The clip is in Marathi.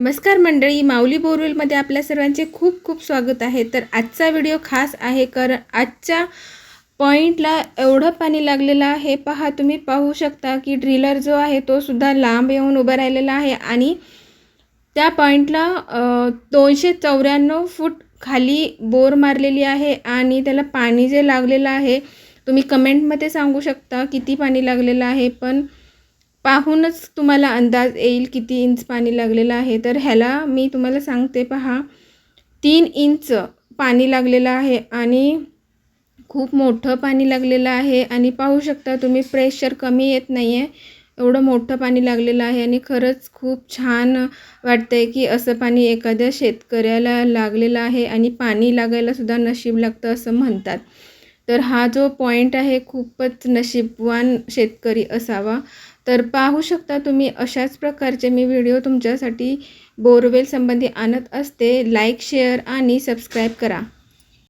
नमस्कार मंडळी माऊली बोरवेलमध्ये आपल्या सर्वांचे खूप खूप स्वागत आहे. तर आजचा व्हिडिओ खास आहे कारण आजच्या पॉईंटला एवढं पाणी लागलेलं आहे. पहा तुम्ही पाहू शकता की ड्रिलर जो आहे तो सुद्धा लांब येऊन उभा राहिलेला आहे आणि त्या पॉईंटला दोनशे चौऱ्याण्णव फूट खाली बोर मारलेली आहे आणि त्याला पाणी जे लागलेलं आहे तुम्ही कमेंटमध्ये सांगू शकता किती पाणी लागलेलं आहे. पण पाहूनच तुम्हाला अंदाज येईल किती इंच पाणी लागलेलं आहे. तर ह्याला मी तुम्हाला सांगते पहा. तीन इंच पाणी लागलेलं आहे आणि खूप मोठं पाणी लागलेलं आहे. आणि पाहू शकता तुम्ही प्रेशर कमी येत नाही आहे एवढं मोठं पाणी लागलेलं आहे आणि खरंच खूप छान वाटतं आहे की असं पाणी एखाद्या शेतकऱ्याला लागलेलं आहे आणि पाणी लागायलासुद्धा नशीब लागतं असं म्हणतात. तर हा जो पॉईंट आहे खूपच नशीबवान शेतकरी असावा. तर पाहू शकता तुम्ही अशाच प्रकारचे मी व्हिडिओ तुमच्यासाठी बोरवेल संबंधी आणत असते. लाईक शेअर आणि सबस्क्राईब करा.